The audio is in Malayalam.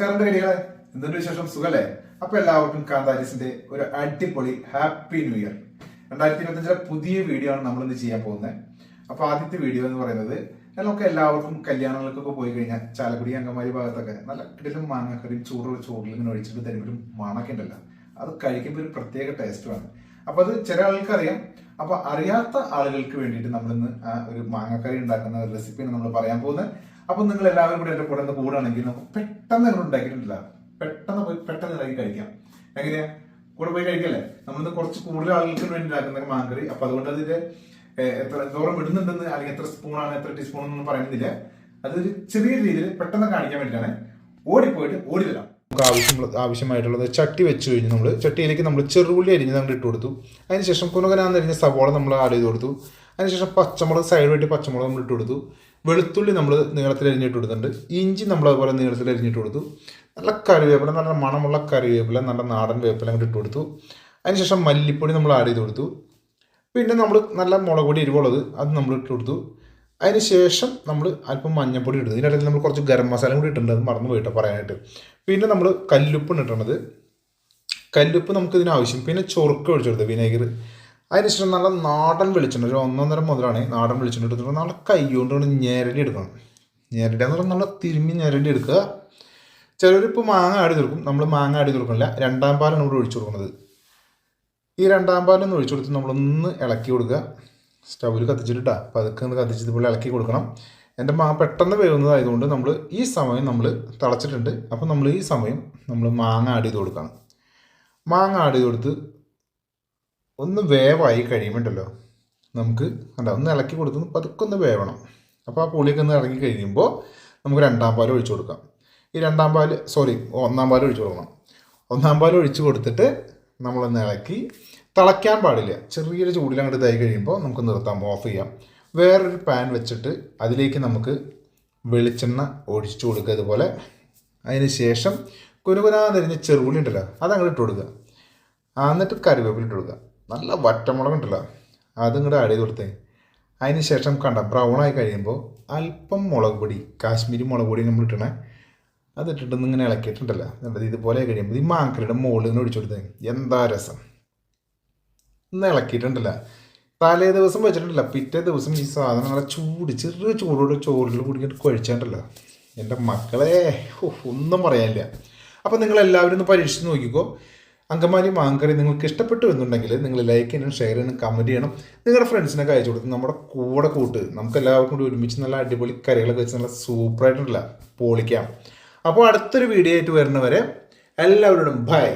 നമസ്കാരം കരികളെ എന്തുണ്ട് വിശേഷം? സുഖല്ലേ? അപ്പൊ എല്ലാവർക്കും കാന്താരിസിന്റെ ഒരു അടിപൊളി ഹാപ്പി ന്യൂ ഇയർ. രണ്ടായിരത്തി ഇരുപത്തഞ്ചിലെ പുതിയ വീഡിയോ ആണ് നമ്മൾ ഇന്ന് ചെയ്യാൻ പോകുന്നത്. അപ്പൊ ആദ്യത്തെ വീഡിയോ എന്ന് പറയുന്നത് നമുക്ക് എല്ലാവർക്കും കല്യാണങ്ങൾക്കൊക്കെ പോയി കഴിഞ്ഞാൽ ചാലക്കുടി അങ്കമാരി ഭാഗത്തൊക്കെ നല്ല കിടലും മാങ്ങാക്കറിയും ചൂടുള്ള ചോറിൽ ഇങ്ങനെ ഒഴിച്ചിട്ട് തരുമ്പോഴും മണൊക്കെ ഉണ്ടല്ലോ. അത് കഴിക്കുമ്പോൾ ഒരു പ്രത്യേക ടേസ്റ്റുമാണ് അപ്പൊ അത് ചില ആൾക്ക് അറിയാം. അപ്പൊ അറിയാത്ത ആളുകൾക്ക് വേണ്ടിയിട്ട് നമ്മളിന്ന് ഒരു മാങ്ങക്കറി ഉണ്ടാക്കുന്ന റെസിപ്പിയാണ് നമ്മൾ പറയാൻ പോകുന്നത്. അപ്പൊ നിങ്ങൾ എല്ലാവരും കൂടി എന്റെ കൂടെ കൂടാണെങ്കിൽ പെട്ടെന്ന് നിങ്ങൾ ഉണ്ടാക്കിയിട്ടില്ല. പെട്ടെന്ന് പോയി പെട്ടെന്ന് ഉണ്ടാക്കി കഴിക്കാം. എങ്ങനെയാ? കൂടെ പോയി കഴിക്കല്ലേ? നമ്മളിന്ന് കുറച്ച് കൂടുതൽ ആളുകൾക്ക് വേണ്ടി ഉണ്ടാക്കുന്ന മാങ്കറി. അപ്പൊ അതുകൊണ്ട് അതിന്റെ എത്ര എന്തോരം ഇടുന്നുണ്ടെന്ന് അല്ലെങ്കിൽ എത്ര സ്പൂണാണ് എത്ര ടീസ്പൂൺ എന്നൊന്നും പറയുന്നില്ല. അതൊരു ചെറിയ രീതിയിൽ പെട്ടെന്ന് കാണിക്കാൻ വേണ്ടിയിട്ടാണ് ഓടിപ്പോയിട്ട് ഓടി വരാം നമുക്ക് ആവശ്യമുള്ള ആവശ്യമായിട്ടുള്ളത് ചട്ടി വെച്ച് കഴിഞ്ഞ് നമ്മൾ ചട്ടിയിലേക്ക് നമ്മൾ ചെറുപുള്ളി അരിഞ്ഞ് നമ്മൾ ഇട്ട് കൊടുത്തു. അതിനുശേഷം അരിഞ്ഞ സവോള നമ്മൾ ആഡ് ചെയ്ത് കൊടുത്തു. അതിനുശേഷം പച്ചമുളക് സൈഡ് വെട്ടി പച്ചമുളക് നമ്മൾ ഇട്ട് കൊടുത്തു. വെളുത്തുള്ളി നമ്മൾ നീളത്തിൽ അരിഞ്ഞിട്ട് കൊടുത്തിട്ടുണ്ട്. ഇഞ്ചി നമ്മൾ അതുപോലെ നീളത്തിൽ അരിഞ്ഞിട്ട് കൊടുത്തു. നല്ല കറിവേപ്പില നല്ല മണമുള്ള കറിവേപ്പില നല്ല നാടൻ വേപ്പില അങ്ങോട്ട് ഇട്ട് കൊടുത്തു. അതിനുശേഷം മല്ലിപ്പൊടി നമ്മൾ ആഡ് ചെയ്ത് കൊടുത്തു. പിന്നെ നമ്മൾ നല്ല മുളക് പൊടി എരിവുള്ളത് അത് നമ്മൾ ഇട്ട് കൊടുത്തു. അതിനുശേഷം നമ്മൾ അല്പം മഞ്ഞൾപ്പൊടി ഇട്ടു ഇതിനിടയിൽ നമ്മൾ കുറച്ച് ഗരം മസാല കൂടി ഇട്ടിട്ടുണ്ട്. അത് മറന്നു പോയിട്ട് പറയാനായിട്ട്. പിന്നെ നമ്മൾ കല്ലുപ്പാണ് ഇട്ടണത് കല്ലുപ്പ് നമുക്ക് ഇതിന് ആവശ്യം. പിന്നെ ചൊറുക്ക് ഒഴിച്ചു കൊടുത്തത് വിനേഗർ. അതിന് ശേഷം നല്ല നാടൻ വെളിച്ചെണ്ണ ഒരു ഒന്നൊന്നര മുതലാണ് നാടൻ വെളിച്ചെണ്ണ എടുത്തിട്ട് നല്ല കൈ കൊണ്ട് ഞെരടി എടുക്കണം. ഞെരടി എന്ന് പറഞ്ഞാൽ നല്ല തിരുമ്മി ഞെരടി എടുക്കുക. ചിലരിപ്പോൾ മാങ്ങ ആടി തീർക്കും. നമ്മൾ മാങ്ങ ആടി തീർക്കണില്ല. രണ്ടാം പാലാണ് ഇവിടെ ഒഴിച്ചു കൊടുക്കുന്നത്. ഈ രണ്ടാം പാലൊന്ന് ഒഴിച്ചു കൊടുത്ത് നമ്മളൊന്ന് ഇളക്കി കൊടുക്കുക. സ്റ്റൗവിൽ കത്തിച്ചിട്ടാ പതുക്കെ ഒന്ന് കത്തിച്ച് ഇതുപോലെ ഇളക്കി കൊടുക്കണം. എന്റെ മാങ്ങ പെട്ടെന്ന് വേവുന്നതായതുകൊണ്ട് നമ്മൾ ഈ സമയം നമ്മൾ തിളച്ചിട്ടുണ്ട്. അപ്പോൾ നമ്മൾ ഈ സമയം നമ്മൾ മാങ്ങ ആഡ് ചെയ്ത് കൊടുക്കണം. മാങ്ങ ആഡ് ചെയ്ത് കൊടുത്ത് ഒന്ന് വേവായി കഴിയുമ്പോണ്ടല്ലോ നമുക്ക് അല്ല ഒന്ന് ഇളക്കി കൊടുത്ത് പതുക്കെ ഒന്ന് വേവണം. അപ്പോൾ ആ പുളിയൊക്കെ ഒന്ന് ഇറങ്ങി കഴിയുമ്പോൾ നമുക്ക് രണ്ടാം പാൽ ഒഴിച്ചു കൊടുക്കാം. ഈ രണ്ടാം പാൽ സോറി ഒന്നാം പാൽ ഒഴിച്ചു കൊടുക്കണം. ഒന്നാം പാൽ ഒഴിച്ചു കൊടുത്തിട്ട് നമ്മളൊന്ന് ഇളക്കി. തിളയ്ക്കാൻ പാടില്ല. ചെറിയൊരു ചൂടിൽ അങ്ങോട്ട് ഇതായി കഴിയുമ്പോൾ നമുക്ക് നിർത്താം ഓഫ് ചെയ്യാം. വേറൊരു പാൻ വെച്ചിട്ട് അതിലേക്ക് നമുക്ക് വെളിച്ചെണ്ണ ഒഴിച്ചു കൊടുക്കുക അതുപോലെ അതിന് ശേഷം കുനുകുനാ തിരിഞ്ഞ ചെറുപുളി ഉണ്ടല്ലോ അതങ്ങോട്ട് ഇട്ട് കൊടുക്കുക. എന്നിട്ട് കറിവേപ്പില ഇട്ട് കൊടുക്കുക. നല്ല വറ്റമുളക് ഉണ്ടല്ലോ അതിങ്ങോട്ട് ആഡ് ചെയ്ത് കൊടുത്തേ. അതിന് ശേഷം കണ്ട ബ്രൗൺ ആയി കഴിയുമ്പോൾ അല്പം മുളക് പൊടി കാശ്മീരി മുളക് പൊടി നമ്മൾ ഇട്ടണേ. അതിട്ടിട്ട് ഇങ്ങനെ ഇളക്കിയിട്ടുണ്ടല്ലോ. എന്നിട്ട് ഇതുപോലെ കഴിയുമ്പോൾ ഈ മാങ്കറിയുടെ മുകളിൽ നിന്ന് ഒഴിച്ചു കൊടുത്തേ. എന്താ രസം. ഇന്ന് ഇളക്കിയിട്ടുണ്ടല്ല. തലേ ദിവസം വെച്ചിട്ടുണ്ടല്ല. പിറ്റേ ദിവസം ഈ സാധനം നല്ല ചൂട് ചെറിയ ചൂടോടെ ചോറിൽ കുടിക്കിട്ട് കഴിച്ചിട്ടുണ്ടല്ലോ എന്റെ മക്കളെ ഒന്നും പറയാനില്ല. അപ്പോൾ നിങ്ങൾ എല്ലാവരും ഒന്ന് പരീക്ഷിച്ച് നോക്കിക്കോ. അങ്കമാലി മാങ്കറി നിങ്ങൾക്ക് ഇഷ്ടപ്പെട്ടു എന്നുണ്ടെങ്കിൽ നിങ്ങൾ ലൈക്ക് ചെയ്യണം ഷെയർ ചെയ്യണം കമന്റ് ചെയ്യണം നിങ്ങളുടെ ഫ്രണ്ട്സിനൊക്കെ അയച്ചു കൊടുത്ത് നമ്മുടെ കൂടെ കൂട്ട് നമുക്ക് എല്ലാവർക്കും കൂടി ഒരുമിച്ച് നല്ല അടിപൊളി കറികളൊക്കെ വെച്ച് നല്ല സൂപ്പറായിട്ടുള്ള പൊളിക്കാം. അപ്പോൾ അടുത്തൊരു വീഡിയോ ആയിട്ട് വരുന്നവരെ എല്ലാവരോടും ബൈ